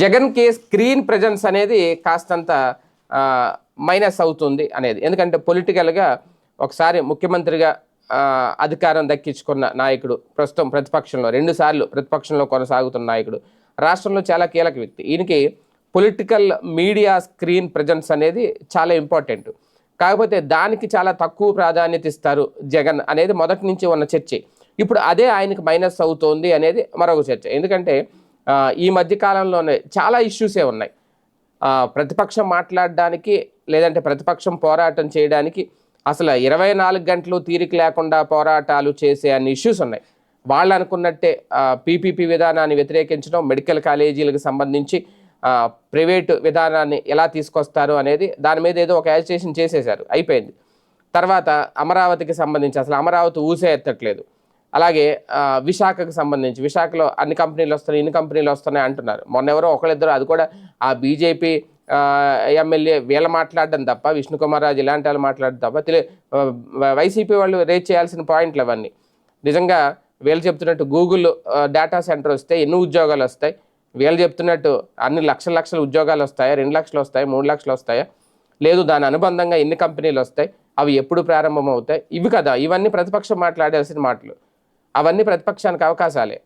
జగన్కి screen presence అనేది కాస్తంత మైనస్ అవుతుంది అనేది. ఎందుకంటే పొలిటికల్గా ఒకసారి ముఖ్యమంత్రిగా అధికారం దక్కించుకున్న నాయకుడు ప్రస్తుతం ప్రతిపక్షంలో రెండుసార్లు ప్రతిపక్షంలో కొనసాగుతున్న నాయకుడు రాష్ట్రంలో చాలా కీలక వ్యక్తి. ఈయనకి పొలిటికల్ మీడియా స్క్రీన్ ప్రజెన్స్ అనేది చాలా ఇంపార్టెంట్ కాకపోతే దానికి చాలా తక్కువ ప్రాధాన్యత ఇస్తారు జగన్ అనేది మొదటి నుంచి ఉన్న చర్చ. ఇప్పుడు అదే ఆయనకి మైనస్ అవుతోంది అనేది మరొక చర్చ. ఎందుకంటే ఈ మధ్య కాలంలోనే చాలా ఇష్యూసే ఉన్నాయి. ప్రతిపక్షం మాట్లాడడానికి లేదంటే ప్రతిపక్షం పోరాటం చేయడానికి అసలు ఇరవై నాలుగు గంటలు తీరిక లేకుండా పోరాటాలు చేసే అన్ని ఇష్యూస్ ఉన్నాయి. వాళ్ళు అనుకున్నట్టే పీపీపీ విధానాన్ని వ్యతిరేకించడం మెడికల్ కాలేజీలకు సంబంధించి ప్రైవేటు విధానాన్ని ఎలా తీసుకొస్తారు అనేది దాని మీద ఏదో ఒక యాజిటేషన్ చేసేశారు. అయిపోయింది. తర్వాత అమరావతికి సంబంధించి అసలు అమరావతి ఊసే ఎత్తట్లేదు. అలాగే విశాఖకు సంబంధించి విశాఖలో అన్ని కంపెనీలు వస్తున్నాయి ఇన్ని కంపెనీలు వస్తున్నాయి అంటున్నారు. మొన్న ఎవరో ఒకళ్ళిద్దరు అది కూడా ఆ బీజేపీ ఎమ్మెల్యే వీళ్ళ మాట్లాడడం తప్ప విష్ణుకుమార్ రాజు ఇలాంటి వాళ్ళు మాట్లాడడం తప్ప తెలి వైసీపీ వాళ్ళు రేజ్ చేయాల్సిన పాయింట్లు అవన్నీ. నిజంగా వీళ్ళు చెప్తున్నట్టు గూగుల్ డేటా సెంటర్ వస్తే ఎన్ని ఉద్యోగాలు వస్తాయి. వీళ్ళు చెప్తున్నట్టు అన్ని లక్షల లక్షల ఉద్యోగాలు వస్తాయా? రెండు లక్షలు వస్తాయా? మూడు లక్షలు వస్తాయా? లేదు దాని అనుబంధంగా ఎన్ని కంపెనీలు వస్తాయి? అవి ఎప్పుడు ప్రారంభం అవుతాయి ఇవి కదా ఇవన్నీ ప్రతిపక్షం మాట్లాడాల్సిన మాటలు. అవన్నీ ప్రతిపక్షానికి అవకాశాలే.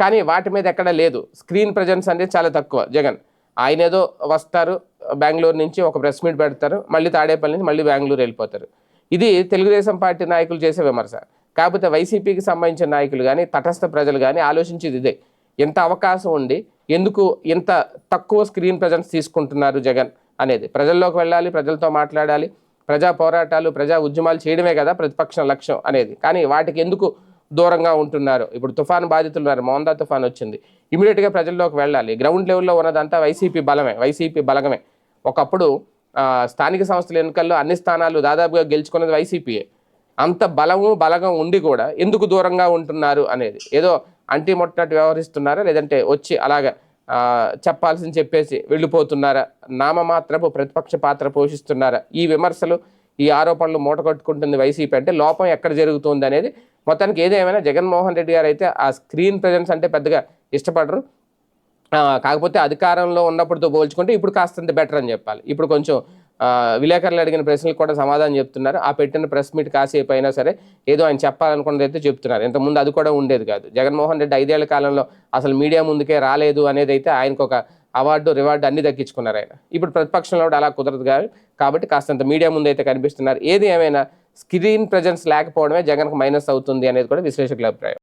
కానీ వాటి మీద ఎక్కడ లేదు. స్క్రీన్ ప్రజెన్స్ అనేది చాలా తక్కువ. జగన్ ఆయన ఏదో వస్తారు బెంగళూరు నుంచి ఒక ప్రెస్ మీట్ పెడతారు మళ్ళీ తాడేపల్లి నుంచి మళ్ళీ బెంగళూరు వెళ్ళిపోతారు. ఇది తెలుగుదేశం పార్టీ నాయకులు చేసే విమర్శ. కాకపోతే వైసీపీకి సంబంధించిన నాయకులు కానీ తటస్థ ప్రజలు కానీ ఆలోచించేది ఇదే. ఎంత అవకాశం ఉండి ఎందుకు ఇంత తక్కువ స్క్రీన్ ప్రజెన్స్ తీసుకుంటున్నారు జగన్ అనేది. ప్రజల్లోకి వెళ్ళాలి ప్రజలతో మాట్లాడాలి ప్రజా పోరాటాలు ప్రజా ఉద్యమాలు చేయడమే కదా ప్రతిపక్షం లక్ష్యం అనేది. కానీ వాటికి ఎందుకు దూరంగా ఉంటున్నారు. ఇప్పుడు తుఫాన్ బాధితులు ఉన్నారు. మోందా తుఫాన్ వచ్చింది. ఇమీడియట్గా ప్రజల్లోకి వెళ్ళాలి. గ్రౌండ్ లెవెల్లో ఉన్నదంతా వైసీపీ బలమే. వైసీపీ బలగమే. ఒకప్పుడు స్థానిక సంస్థల ఎన్నికల్లో అన్ని స్థానాలు దాదాపుగా గెలుచుకున్నది వైసీపీయే. అంత బలము బలగం ఉండి కూడా ఎందుకు దూరంగా ఉంటున్నారు అనేది. ఏదో అంటి ముట్టనట్టు వ్యవహరిస్తున్నారా? లేదంటే వచ్చి అలాగా చెప్పాల్సింది చెప్పేసి వెళ్ళిపోతున్నారా? నామమాత్రపు ప్రతిపక్ష పాత్ర పోషిస్తున్నారా? ఈ విమర్శలు ఈ ఆరోపణలు మూటగట్టుకుంటుంది వైసీపీ అంటే లోపం ఎక్కడ జరుగుతుంది అనేది మొత్తానికి ఏదేమైనా జగన్మోహన్ రెడ్డి గారు అయితే ఆ స్క్రీన్ ప్రజెన్స్ అంటే పెద్దగా ఇష్టపడరు. కాకపోతే అధికారంలో ఉన్నప్పుడుతో పోల్చుకుంటే ఇప్పుడు కాస్తంత బెటర్ అని చెప్పాలి. ఇప్పుడు కొంచెం విలేకరులు అడిగిన ప్రశ్నలకు కూడా సమాధానం చెప్తున్నారు. ఆ పెట్టిన ప్రెస్ మీట్ కాసేపు అయినా సరే ఏదో ఆయన చెప్పాలనుకున్నది అయితే చెప్తున్నారు. ఇంతకుముందు అది కూడా ఉండేది కాదు. జగన్మోహన్ రెడ్డి ఐదేళ్ళ కాలంలో అసలు మీడియా ముందుకే రాలేదు అనేది అయితే ఆయనకు ఒక అవార్డు రివార్డు అన్ని దక్కించుకున్నారు ఆయన. ఇప్పుడు ప్రతిపక్షంలో కూడా అలా కుదరదు కాదు కాబట్టి కాస్తంత మీడియా ముందు అయితే కనిపిస్తున్నారు. ఏది ఏమైనా స్క్రీన్ ప్రజెన్స్ లేకపోవడమే జగన్కు మైనస్ అవుతుంది అనేది కూడా విశ్లేషకుల అభిప్రాయం.